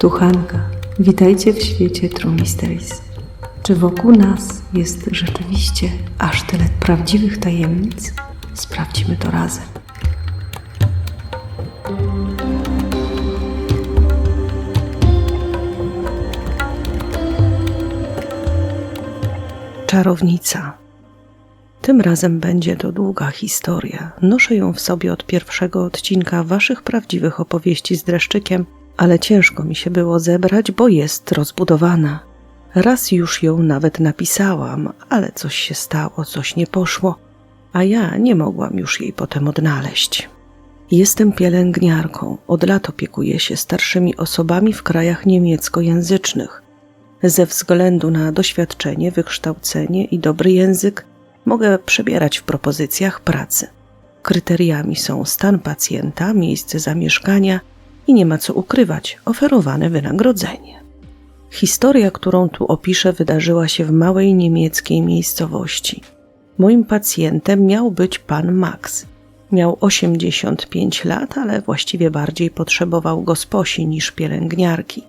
Tu Hanka. Witajcie w świecie True Mysteries. Czy wokół nas jest rzeczywiście aż tyle prawdziwych tajemnic? Sprawdźmy to razem. Czarownica. Tym razem będzie to długa historia. Noszę ją w sobie od pierwszego odcinka waszych prawdziwych opowieści z dreszczykiem, ale ciężko mi się było zebrać, bo jest rozbudowana. Raz już ją nawet napisałam, ale coś się stało, coś nie poszło, a ja nie mogłam już jej potem odnaleźć. Jestem pielęgniarką, od lat opiekuję się starszymi osobami w krajach niemieckojęzycznych. Ze względu na doświadczenie, wykształcenie i dobry język, mogę przebierać w propozycjach pracy. Kryteriami są stan pacjenta, miejsce zamieszkania i nie ma co ukrywać oferowane wynagrodzenie. Historia, którą tu opiszę, wydarzyła się w małej niemieckiej miejscowości. Moim pacjentem miał być pan Max. Miał 85 lat, ale właściwie bardziej potrzebował gosposi niż pielęgniarki.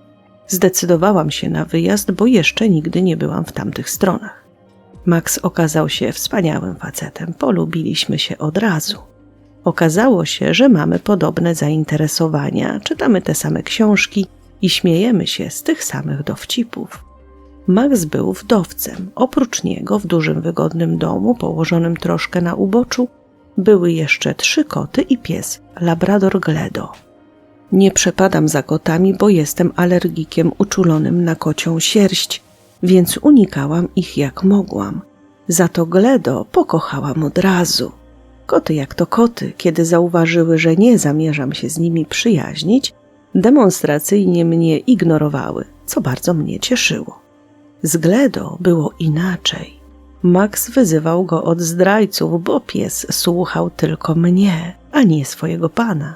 Zdecydowałam się na wyjazd, bo jeszcze nigdy nie byłam w tamtych stronach. Max okazał się wspaniałym facetem, polubiliśmy się od razu. Okazało się, że mamy podobne zainteresowania, czytamy te same książki i śmiejemy się z tych samych dowcipów. Max był wdowcem. Oprócz niego w dużym, wygodnym domu, położonym troszkę na uboczu, były jeszcze trzy koty i pies, Labrador Gledo. Nie przepadam za kotami, bo jestem alergikiem uczulonym na kocią sierść, więc unikałam ich jak mogłam. Za to Gledo pokochałam od razu. Koty jak to koty, kiedy zauważyły, że nie zamierzam się z nimi przyjaźnić, demonstracyjnie mnie ignorowały, co bardzo mnie cieszyło. Z Gledo było inaczej. Max wyzywał go od zdrajców, bo pies słuchał tylko mnie, a nie swojego pana.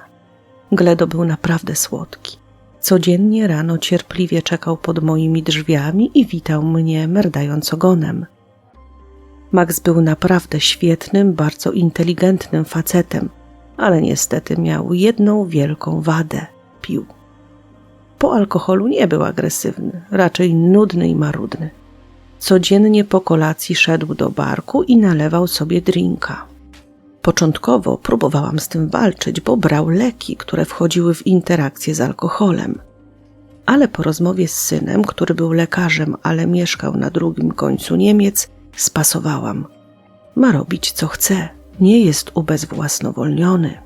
Gledo był naprawdę słodki. Codziennie rano cierpliwie czekał pod moimi drzwiami i witał mnie, merdając ogonem. Max był naprawdę świetnym, bardzo inteligentnym facetem, ale niestety miał jedną wielką wadę pił. Po alkoholu nie był agresywny, raczej nudny i marudny. Codziennie po kolacji szedł do barku i nalewał sobie drinka. Początkowo próbowałam z tym walczyć, bo brał leki, które wchodziły w interakcję z alkoholem. Ale po rozmowie z synem, który był lekarzem, ale mieszkał na drugim końcu Niemiec, spasowałam. Ma robić co chce, nie jest ubezwłasnowolniony.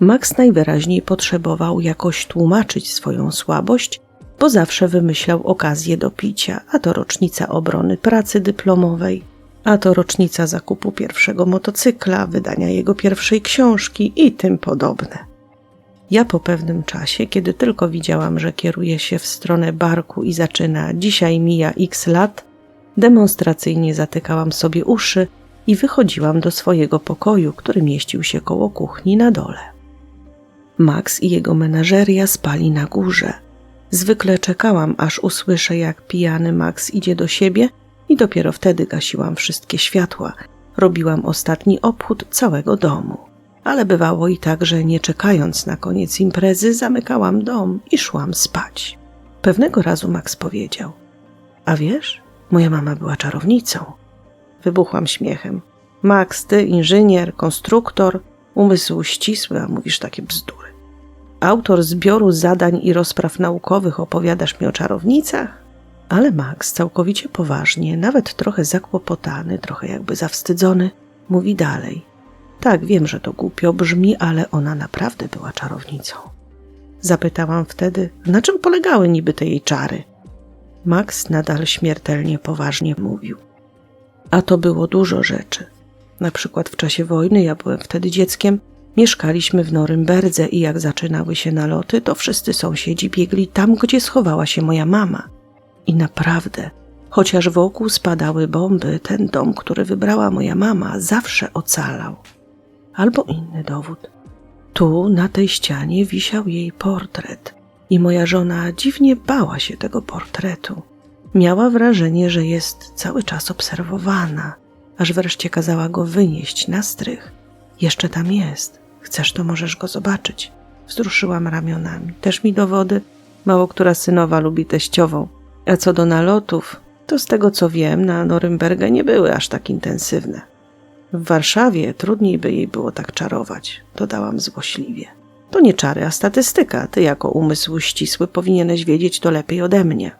Max najwyraźniej potrzebował jakoś tłumaczyć swoją słabość, bo zawsze wymyślał okazję do picia, a to rocznica obrony pracy dyplomowej, a to rocznica zakupu pierwszego motocykla, wydania jego pierwszej książki i tym podobne. Ja po pewnym czasie, kiedy tylko widziałam, że kieruje się w stronę barku i zaczyna dzisiaj mija x lat, demonstracyjnie zatykałam sobie uszy i wychodziłam do swojego pokoju, który mieścił się koło kuchni na dole. Max i jego menażeria spali na górze. Zwykle czekałam, aż usłyszę, jak pijany Max idzie do siebie i dopiero wtedy gasiłam wszystkie światła. Robiłam ostatni obchód całego domu. Ale bywało i tak, że nie czekając na koniec imprezy, zamykałam dom i szłam spać. Pewnego razu Max powiedział: A wiesz, moja mama była czarownicą. Wybuchłam śmiechem. Max, ty inżynier, konstruktor, umysł ścisły, a mówisz takie bzdury. Autor zbioru zadań i rozpraw naukowych opowiadasz mi o czarownicach? Ale Max całkowicie poważnie, nawet trochę zakłopotany, trochę jakby zawstydzony, mówi dalej. Tak, wiem, że to głupio brzmi, ale ona naprawdę była czarownicą. Zapytałam wtedy, na czym polegały niby te jej czary. Max nadal śmiertelnie poważnie mówił. A to było dużo rzeczy. Na przykład w czasie wojny, ja byłem wtedy dzieckiem, mieszkaliśmy w Norymberdze i jak zaczynały się naloty, to wszyscy sąsiedzi biegli tam, gdzie schowała się moja mama. I naprawdę, chociaż wokół spadały bomby, ten dom, który wybrała moja mama, zawsze ocalał. Albo inny dowód. Tu, na tej ścianie, wisiał jej portret, i moja żona dziwnie bała się tego portretu. Miała wrażenie, że jest cały czas obserwowana, aż wreszcie kazała go wynieść na strych. Jeszcze tam jest. Chcesz, to możesz go zobaczyć. Wzruszyłam ramionami. Też mi dowody? Mało która synowa lubi teściową. A co do nalotów, to z tego co wiem, na Norymbergę nie były aż tak intensywne. W Warszawie trudniej by jej było tak czarować, dodałam złośliwie. To nie czary, a statystyka. Ty jako umysł ścisły powinieneś wiedzieć to lepiej ode mnie.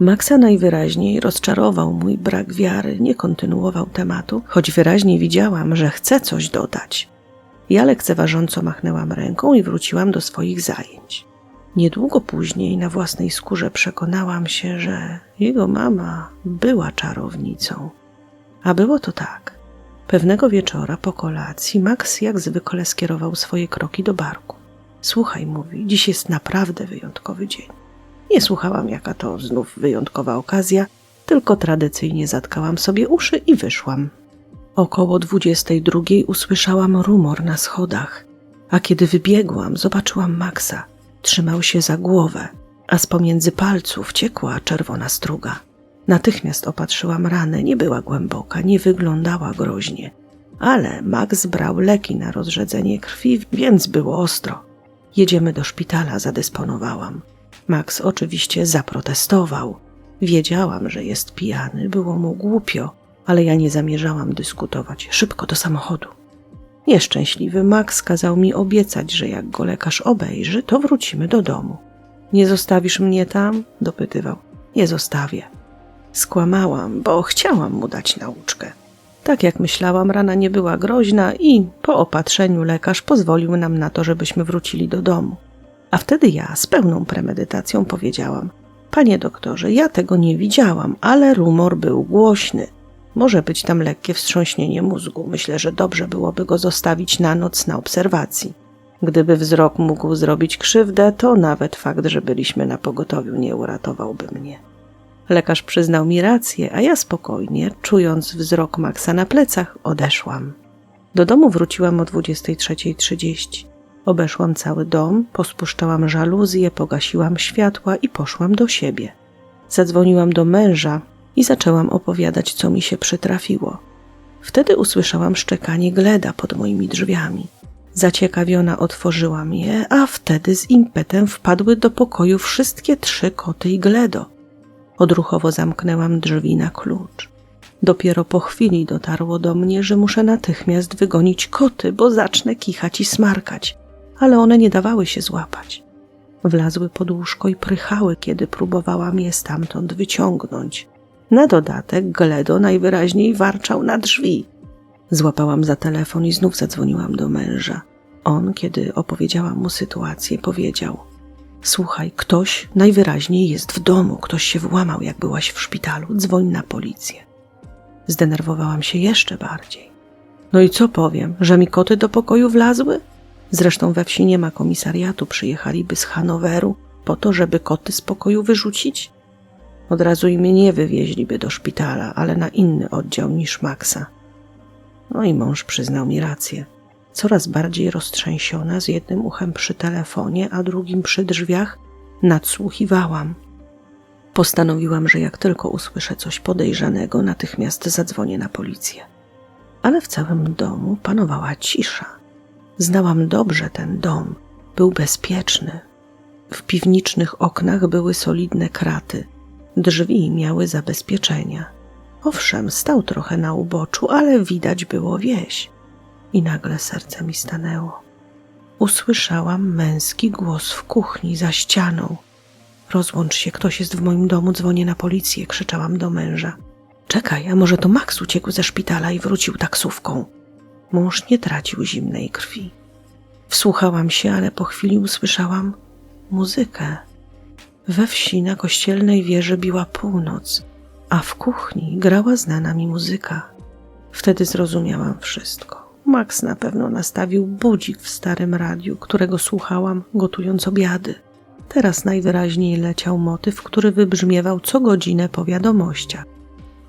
Maxa najwyraźniej rozczarował mój brak wiary, nie kontynuował tematu, choć wyraźnie widziałam, że chce coś dodać. Ja lekceważąco machnęłam ręką i wróciłam do swoich zajęć. Niedługo później na własnej skórze przekonałam się, że jego mama była czarownicą. A było to tak. Pewnego wieczora po kolacji Max jak zwykle skierował swoje kroki do barku. Słuchaj, mówi, dziś jest naprawdę wyjątkowy dzień. Nie słuchałam, jaka to znów wyjątkowa okazja, tylko tradycyjnie zatkałam sobie uszy i wyszłam. Około dwudziestej drugiej usłyszałam rumor na schodach, a kiedy wybiegłam, zobaczyłam Maxa. Trzymał się za głowę, a z pomiędzy palców ciekła czerwona struga. Natychmiast opatrzyłam ranę, nie była głęboka, nie wyglądała groźnie, ale Max brał leki na rozrzedzenie krwi, więc było ostro. Jedziemy do szpitala, zadysponowałam. Max oczywiście zaprotestował. Wiedziałam, że jest pijany, było mu głupio, ale ja nie zamierzałam dyskutować. Szybko do samochodu. Nieszczęśliwy Max kazał mi obiecać, że jak go lekarz obejrzy, to wrócimy do domu. Nie zostawisz mnie tam? dopytywał. Nie zostawię. Skłamałam, bo chciałam mu dać nauczkę. Tak jak myślałam, rana nie była groźna i po opatrzeniu lekarz pozwolił nam na to, żebyśmy wrócili do domu. A wtedy ja z pełną premedytacją powiedziałam: Panie doktorze, ja tego nie widziałam, ale rumor był głośny. Może być tam lekkie wstrząśnienie mózgu. Myślę, że dobrze byłoby go zostawić na noc na obserwacji. Gdyby wzrok mógł zrobić krzywdę, to nawet fakt, że byliśmy na pogotowiu, nie uratowałby mnie. Lekarz przyznał mi rację, a ja spokojnie, czując wzrok Maxa na plecach, odeszłam. Do domu wróciłam o 23.30. Obeszłam cały dom, pospuszczałam żaluzję, pogasiłam światła i poszłam do siebie. Zadzwoniłam do męża i zaczęłam opowiadać, co mi się przytrafiło. Wtedy usłyszałam szczekanie Gleda pod moimi drzwiami. Zaciekawiona otworzyłam je, a wtedy z impetem wpadły do pokoju wszystkie trzy koty i Gledo. Odruchowo zamknęłam drzwi na klucz. Dopiero po chwili dotarło do mnie, że muszę natychmiast wygonić koty, bo zacznę kichać i smarkać, ale one nie dawały się złapać. Wlazły pod łóżko i prychały, kiedy próbowałam je stamtąd wyciągnąć. Na dodatek Gledo najwyraźniej warczał na drzwi. Złapałam za telefon i znów zadzwoniłam do męża. On, kiedy opowiedziałam mu sytuację, powiedział: Słuchaj, ktoś najwyraźniej jest w domu, ktoś się włamał, jak byłaś w szpitalu, dzwoń na policję. Zdenerwowałam się jeszcze bardziej. No i co powiem, że mi koty do pokoju wlazły? Zresztą we wsi nie ma komisariatu, przyjechaliby z Hanoweru po to, żeby koty z pokoju wyrzucić? Od razu i mnie nie wywieźliby do szpitala, ale na inny oddział niż Maxa. No i mąż przyznał mi rację. Coraz bardziej roztrzęsiona, z jednym uchem przy telefonie, a drugim przy drzwiach, nadsłuchiwałam. Postanowiłam, że jak tylko usłyszę coś podejrzanego, natychmiast zadzwonię na policję. Ale w całym domu panowała cisza. Znałam dobrze ten dom, był bezpieczny. W piwniczych oknach były solidne kraty, drzwi miały zabezpieczenia. Owszem, stał trochę na uboczu, ale widać było wieś. I nagle serce mi stanęło. Usłyszałam męski głos w kuchni za ścianą. Rozłącz się, ktoś jest w moim domu, dzwonię na policję, krzyczałam do męża. Czekaj, a może to Max uciekł ze szpitala i wrócił taksówką. Mąż nie tracił zimnej krwi. Wsłuchałam się, ale po chwili usłyszałam muzykę. We wsi na kościelnej wieży biła północ, a w kuchni grała znana mi muzyka. Wtedy zrozumiałam wszystko. Max na pewno nastawił budzik w starym radiu, którego słuchałam, gotując obiady. Teraz najwyraźniej leciał motyw, który wybrzmiewał co godzinę po wiadomościach.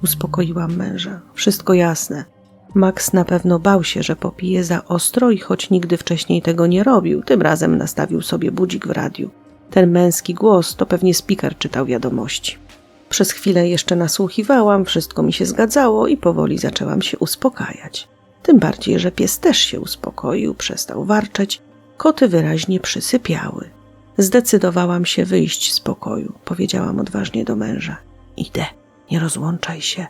Uspokoiłam męża. Wszystko jasne. Max na pewno bał się, że popije za ostro i choć nigdy wcześniej tego nie robił, tym razem nastawił sobie budzik w radiu. Ten męski głos to pewnie speaker czytał wiadomości. Przez chwilę jeszcze nasłuchiwałam, wszystko mi się zgadzało i powoli zaczęłam się uspokajać. Tym bardziej, że pies też się uspokoił, przestał warczeć, koty wyraźnie przysypiały. Zdecydowałam się wyjść z pokoju, powiedziałam odważnie do męża. Idę, nie rozłączaj się.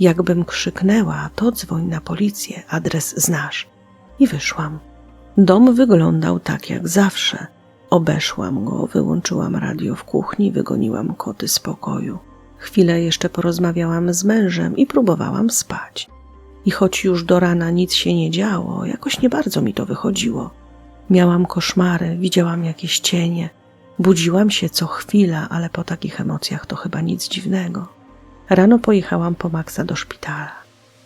Jakbym krzyknęła, to dzwoń na policję, adres znasz. I wyszłam. Dom wyglądał tak jak zawsze. Obeszłam go, wyłączyłam radio w kuchni, wygoniłam koty z pokoju. Chwilę jeszcze porozmawiałam z mężem i próbowałam spać. I choć już do rana nic się nie działo, jakoś nie bardzo mi to wychodziło. Miałam koszmary, widziałam jakieś cienie. Budziłam się co chwila, ale po takich emocjach to chyba nic dziwnego. Rano pojechałam po Maxa do szpitala.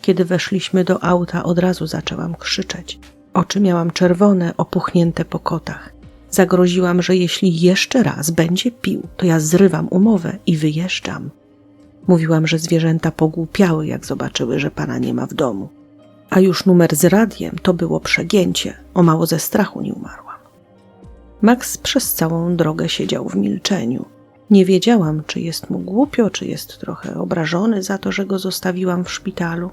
Kiedy weszliśmy do auta, od razu zaczęłam krzyczeć. Oczy miałam czerwone, opuchnięte po kotach. Zagroziłam, że jeśli jeszcze raz będzie pił, to ja zrywam umowę i wyjeżdżam. Mówiłam, że zwierzęta pogłupiały, jak zobaczyły, że pana nie ma w domu. A już numer z radiem to było przegięcie, o mało ze strachu nie umarłam. Max przez całą drogę siedział w milczeniu. Nie wiedziałam, czy jest mu głupio, czy jest trochę obrażony za to, że go zostawiłam w szpitalu.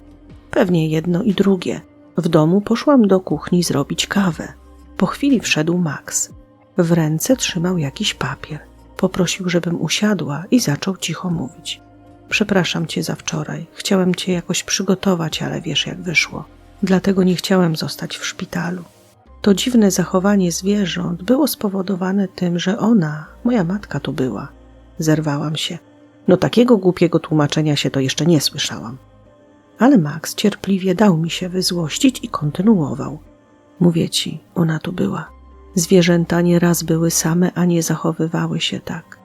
Pewnie jedno i drugie. W domu poszłam do kuchni zrobić kawę. Po chwili wszedł Max. W ręce trzymał jakiś papier. Poprosił, żebym usiadła i zaczął cicho mówić. Przepraszam cię za wczoraj. Chciałem cię jakoś przygotować, ale wiesz jak wyszło. Dlatego nie chciałem zostać w szpitalu. To dziwne zachowanie zwierząt było spowodowane tym, że ona, moja matka, tu była. Zerwałam się. No takiego głupiego tłumaczenia się to jeszcze nie słyszałam. Ale Max cierpliwie dał mi się wyzłościć i kontynuował. Mówię ci, ona tu była. Zwierzęta nieraz były same, a nie zachowywały się tak.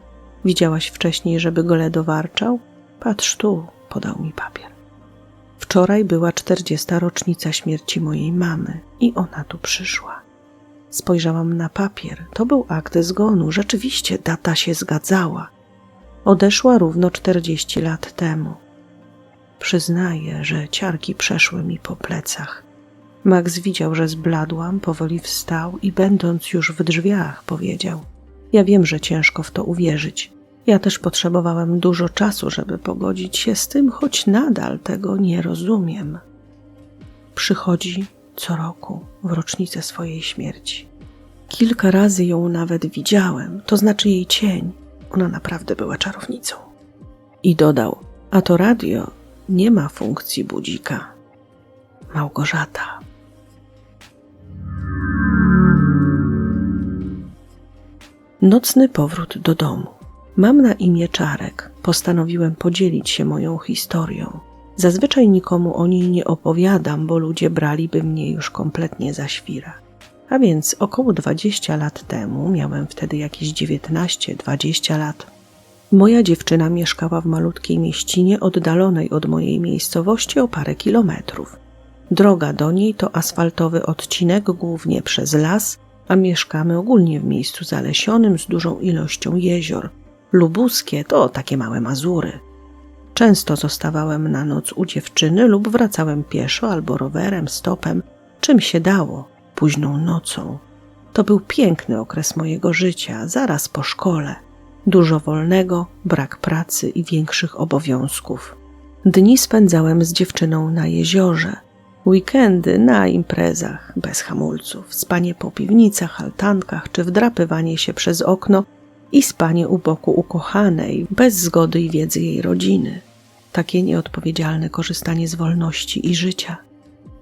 Widziałaś wcześniej, żeby Goledo warczał? Patrz tu, podał mi papier. Wczoraj była czterdziesta rocznica śmierci mojej mamy i ona tu przyszła. Spojrzałam na papier. To był akt zgonu. Rzeczywiście data się zgadzała. Odeszła równo czterdzieści lat temu. Przyznaję, że ciarki przeszły mi po plecach. Max widział, że zbladłam, powoli wstał i będąc już w drzwiach powiedział: Ja wiem, że ciężko w to uwierzyć. Ja też potrzebowałem dużo czasu, żeby pogodzić się z tym, choć nadal tego nie rozumiem. Przychodzi co roku w rocznicę swojej śmierci. Kilka razy ją nawet widziałem, to znaczy jej cień. Ona naprawdę była czarownicą. I dodał: A to radio nie ma funkcji budzika. Małgorzata. Nocny powrót do domu. Mam na imię Czarek. Postanowiłem podzielić się moją historią. Zazwyczaj nikomu o niej nie opowiadam, bo ludzie braliby mnie już kompletnie za świra. A więc około 20 lat temu, miałem wtedy jakieś 19-20 lat, moja dziewczyna mieszkała w malutkiej mieścinie oddalonej od mojej miejscowości o parę kilometrów. Droga do niej to asfaltowy odcinek głównie przez las, a mieszkamy ogólnie w miejscu zalesionym z dużą ilością jezior. Lubuskie to takie małe Mazury. Często zostawałem na noc u dziewczyny lub wracałem pieszo albo rowerem, stopem, czym się dało, późną nocą. To był piękny okres mojego życia, zaraz po szkole. Dużo wolnego, brak pracy i większych obowiązków. Dni spędzałem z dziewczyną na jeziorze, weekendy na imprezach bez hamulców, spanie po piwnicach, altankach czy wdrapywanie się przez okno i spanie u boku ukochanej bez zgody i wiedzy jej rodziny. Takie nieodpowiedzialne korzystanie z wolności i życia.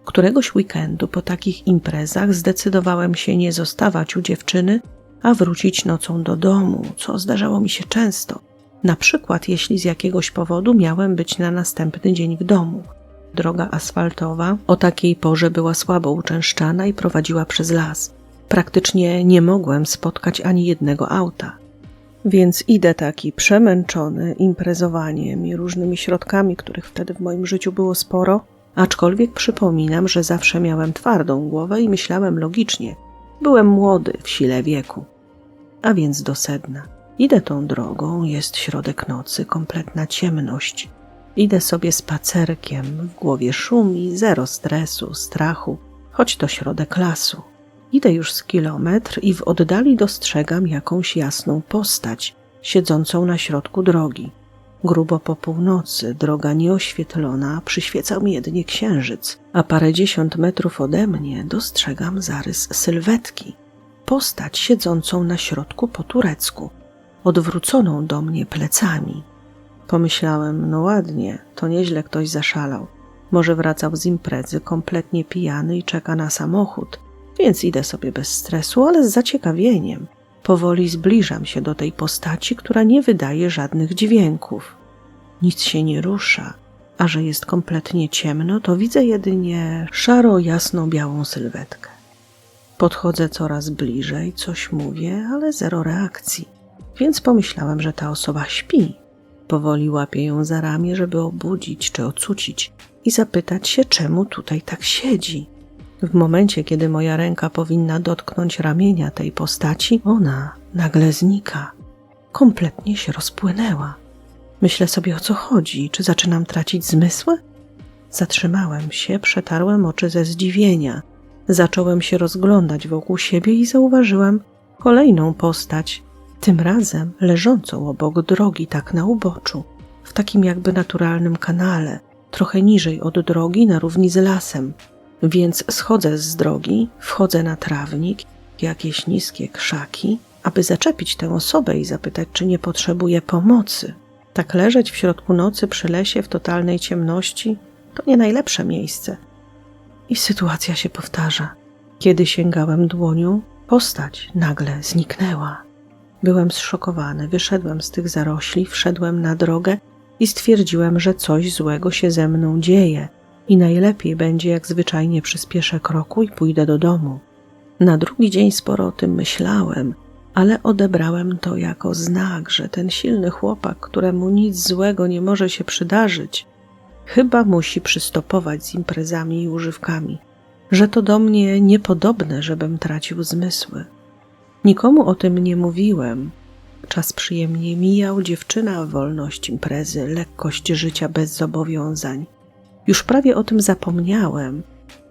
Któregoś weekendu po takich imprezach zdecydowałem się nie zostawać u dziewczyny, a wrócić nocą do domu, co zdarzało mi się często. Na przykład, jeśli z jakiegoś powodu miałem być na następny dzień w domu. Droga asfaltowa o takiej porze była słabo uczęszczana i prowadziła przez las. Praktycznie nie mogłem spotkać ani jednego auta. Więc idę taki przemęczony imprezowaniem i różnymi środkami, których wtedy w moim życiu było sporo, aczkolwiek przypominam, że zawsze miałem twardą głowę i myślałem logicznie. Byłem młody, w sile wieku. A więc do sedna. Idę tą drogą, jest środek nocy, kompletna ciemność. Idę sobie spacerkiem, w głowie szumi, zero stresu, strachu, choć to środek lasu. Idę już z kilometr i w oddali dostrzegam jakąś jasną postać, siedzącą na środku drogi. Grubo po północy, droga nieoświetlona, przyświecał mi jedynie księżyc, a parędziesiąt metrów ode mnie dostrzegam zarys sylwetki. postać siedzącą na środku po turecku, odwróconą do mnie plecami. Pomyślałem, no ładnie, to nieźle ktoś zaszalał. Może wracał z imprezy kompletnie pijany i czeka na samochód, więc idę sobie bez stresu, ale z zaciekawieniem. Powoli zbliżam się do tej postaci, która nie wydaje żadnych dźwięków. Nic się nie rusza, a że jest kompletnie ciemno, to widzę jedynie szaro-jasno-białą sylwetkę. Podchodzę coraz bliżej, coś mówię, ale zero reakcji, więc pomyślałem, że ta osoba śpi. Powoli łapię ją za ramię, żeby obudzić czy ocucić i zapytać się, czemu tutaj tak siedzi. W momencie, kiedy moja ręka powinna dotknąć ramienia tej postaci, ona nagle znika. Kompletnie się rozpłynęła. Myślę sobie o co chodzi, czy zaczynam tracić zmysły? Zatrzymałem się, przetarłem oczy ze zdziwienia. Zacząłem się rozglądać wokół siebie i zauważyłem kolejną postać, tym razem leżącą obok drogi, tak na uboczu, w takim jakby naturalnym kanale, trochę niżej od drogi, na równi z lasem. Więc schodzę z drogi, wchodzę na trawnik, jakieś niskie krzaki, aby zaczepić tę osobę i zapytać, czy nie potrzebuje pomocy. Tak leżeć w środku nocy przy lesie w totalnej ciemności to nie najlepsze miejsce. I sytuacja się powtarza. Kiedy sięgałem dłonią, postać nagle zniknęła. Byłem zszokowany, wyszedłem z tych zarośli, wszedłem na drogę i stwierdziłem, że coś złego się ze mną dzieje i najlepiej będzie, jak zwyczajnie przyspieszę kroku i pójdę do domu. Na drugi dzień sporo o tym myślałem, ale odebrałem to jako znak, że ten silny chłopak, któremu nic złego nie może się przydarzyć, chyba musi przystopować z imprezami i używkami, że to do mnie niepodobne, żebym tracił zmysły. Nikomu o tym nie mówiłem. Czas przyjemnie mijał, dziewczyna, wolność imprezy, lekkość życia bez zobowiązań. Już prawie o tym zapomniałem,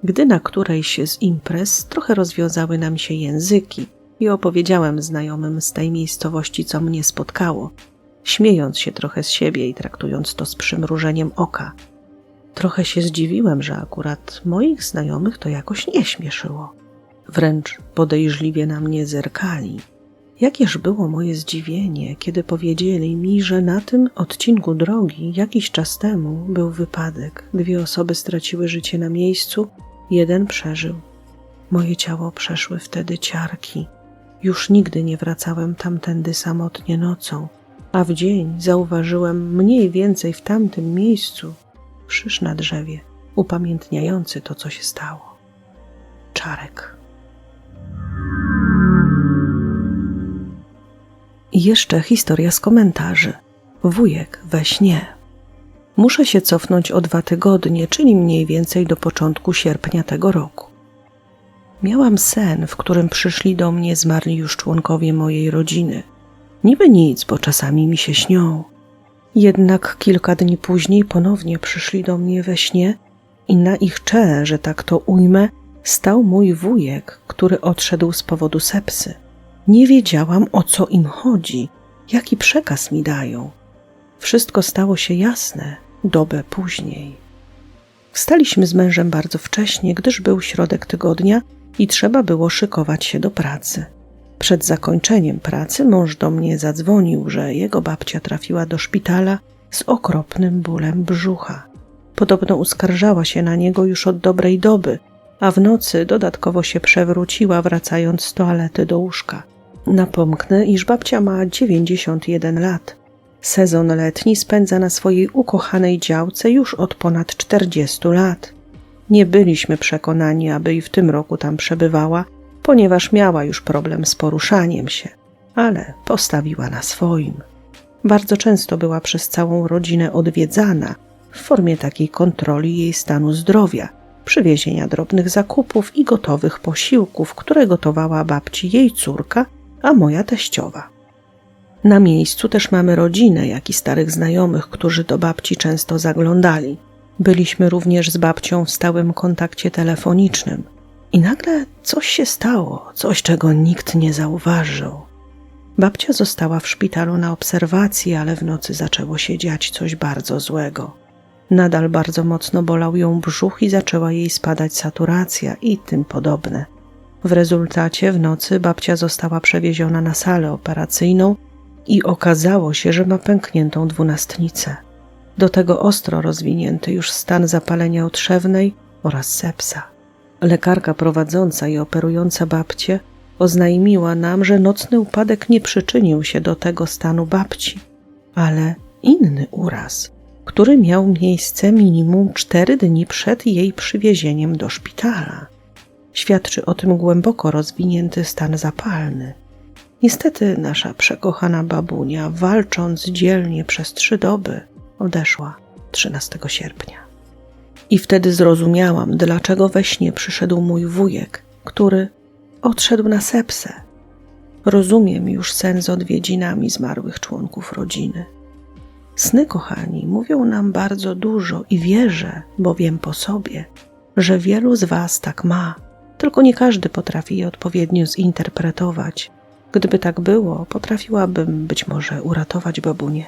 gdy na którejś z imprez trochę rozwiązały nam się języki i opowiedziałem znajomym z tej miejscowości, co mnie spotkało, śmiejąc się trochę z siebie i traktując to z przymrużeniem oka. Trochę się zdziwiłem, że akurat moich znajomych to jakoś nie śmieszyło. Wręcz podejrzliwie na mnie zerkali. Jakież było moje zdziwienie, kiedy powiedzieli mi, że na tym odcinku drogi jakiś czas temu był wypadek. Dwie osoby straciły życie na miejscu, jeden przeżył. Moje ciało przeszły wtedy ciarki. Już nigdy nie wracałem tamtędy samotnie nocą, a w dzień zauważyłem mniej więcej w tamtym miejscu krzyż na drzewie, upamiętniający to, co się stało. Czarek. I jeszcze historia z komentarzy. Wujek we śnie. Muszę się cofnąć o dwa tygodnie, czyli mniej więcej do początku sierpnia tego roku. Miałam sen, w którym przyszli do mnie zmarli już członkowie mojej rodziny. Niby nic, bo czasami mi się śnią. Jednak kilka dni później ponownie przyszli do mnie we śnie i na ich czele, że tak to ujmę, stał mój wujek, który odszedł z powodu sepsy. Nie wiedziałam, o co im chodzi, jaki przekaz mi dają. Wszystko stało się jasne dobę później. Wstaliśmy z mężem bardzo wcześnie, gdyż był środek tygodnia i trzeba było szykować się do pracy. Przed zakończeniem pracy mąż do mnie zadzwonił, że jego babcia trafiła do szpitala z okropnym bólem brzucha. Podobno uskarżała się na niego już od dobrej doby, a w nocy dodatkowo się przewróciła, wracając z toalety do łóżka. Napomknę, iż babcia ma 91 lat. Sezon letni spędza na swojej ukochanej działce już od ponad 40 lat. Nie byliśmy przekonani, aby i w tym roku tam przebywała, ponieważ miała już problem z poruszaniem się, ale postawiła na swoim. Bardzo często była przez całą rodzinę odwiedzana w formie takiej kontroli jej stanu zdrowia, przywiezienia drobnych zakupów i gotowych posiłków, które gotowała babci jej córka, a moja teściowa. Na miejscu też mamy rodzinę, jak i starych znajomych, którzy do babci często zaglądali. Byliśmy również z babcią w stałym kontakcie telefonicznym. I nagle coś się stało, coś czego nikt nie zauważył. Babcia została w szpitalu na obserwacji, ale w nocy zaczęło się dziać coś bardzo złego. Nadal bardzo mocno bolał ją brzuch i zaczęła jej spadać saturacja i tym podobne. W rezultacie w nocy babcia została przewieziona na salę operacyjną i okazało się, że ma pękniętą dwunastnicę. Do tego ostro rozwinięty już stan zapalenia otrzewnej oraz sepsa. Lekarka prowadząca i operująca babcię oznajmiła nam, że nocny upadek nie przyczynił się do tego stanu babci, ale inny uraz, który miał miejsce minimum cztery dni przed jej przywiezieniem do szpitala. Świadczy o tym głęboko rozwinięty stan zapalny. Niestety nasza przekochana babunia, walcząc dzielnie przez trzy doby, odeszła 13 sierpnia. I wtedy zrozumiałam, dlaczego we śnie przyszedł mój wujek, który odszedł na sepsę. Rozumiem już sen z odwiedzinami zmarłych członków rodziny. Sny, kochani, mówią nam bardzo dużo i wierzę, bo wiem po sobie, że wielu z Was tak ma, tylko nie każdy potrafi je odpowiednio zinterpretować. Gdyby tak było, potrafiłabym być może uratować babunię.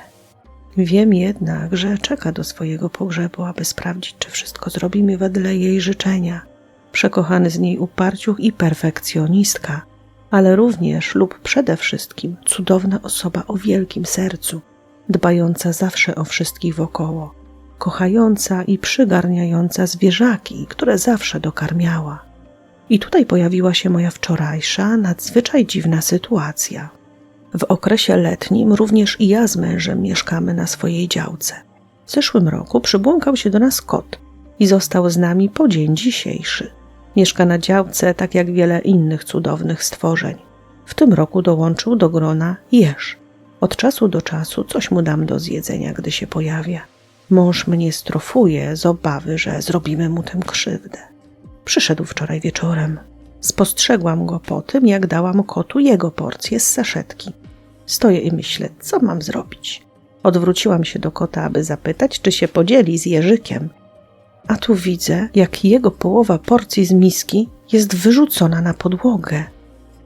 Wiem jednak, że czeka do swojego pogrzebu, aby sprawdzić, czy wszystko zrobimy wedle jej życzenia. Przekochany z niej uparciuch i perfekcjonistka, ale również lub przede wszystkim cudowna osoba o wielkim sercu, dbająca zawsze o wszystkich wokoło, kochająca i przygarniająca zwierzaki, które zawsze dokarmiała. I tutaj pojawiła się moja wczorajsza, nadzwyczaj dziwna sytuacja. W okresie letnim również i ja z mężem mieszkamy na swojej działce. W zeszłym roku przybłąkał się do nas kot i został z nami po dzień dzisiejszy. Mieszka na działce tak jak wiele innych cudownych stworzeń. W tym roku dołączył do grona jeż. Od czasu do czasu coś mu dam do zjedzenia, gdy się pojawia. Mąż mnie strofuje z obawy, że zrobimy mu tę krzywdę. Przyszedł wczoraj wieczorem. Spostrzegłam go po tym, jak dałam kotu jego porcję z saszetki. Stoję i myślę, co mam zrobić. Odwróciłam się do kota, aby zapytać, czy się podzieli z Jerzykiem. A tu widzę, jak jego połowa porcji z miski jest wyrzucona na podłogę.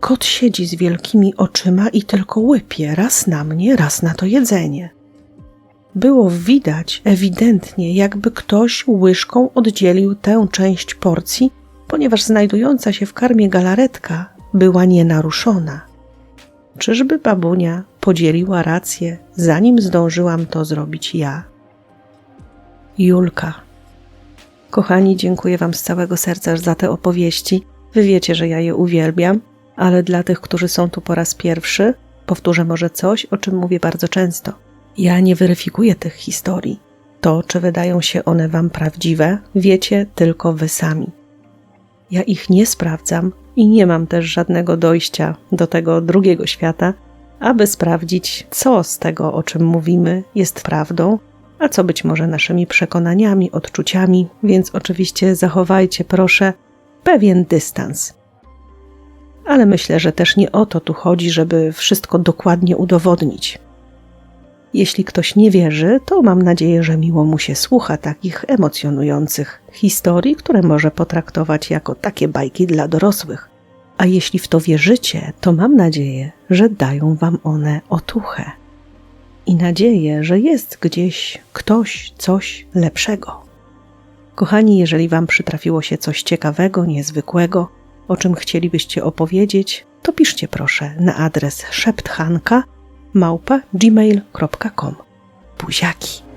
Kot siedzi z wielkimi oczyma i tylko łypie raz na mnie, raz na to jedzenie. Było widać ewidentnie, jakby ktoś łyżką oddzielił tę część porcji ponieważ znajdująca się w karmie galaretka była nienaruszona. Czyżby babunia podzieliła rację, zanim zdążyłam to zrobić ja? Julka. Kochani, dziękuję Wam z całego serca za te opowieści. Wy wiecie, że ja je uwielbiam, ale dla tych, którzy są tu po raz pierwszy, powtórzę może coś, o czym mówię bardzo często. Ja nie weryfikuję tych historii. To, czy wydają się one Wam prawdziwe, wiecie tylko Wy sami. Ja ich nie sprawdzam i nie mam też żadnego dojścia do tego drugiego świata, aby sprawdzić, co z tego, o czym mówimy, jest prawdą, a co być może naszymi przekonaniami, odczuciami, więc oczywiście zachowajcie, proszę, pewien dystans. Ale myślę, że też nie o to tu chodzi, żeby wszystko dokładnie udowodnić. Jeśli ktoś nie wierzy, to mam nadzieję, że miło mu się słucha takich emocjonujących historii, które może potraktować jako takie bajki dla dorosłych. A jeśli w to wierzycie, to mam nadzieję, że dają wam one otuchę. I nadzieję, że jest gdzieś ktoś, coś lepszego. Kochani, jeżeli Wam przytrafiło się coś ciekawego, niezwykłego, o czym chcielibyście opowiedzieć, to piszcie proszę na adres szepthanka małpa gmail.com. Buziaki!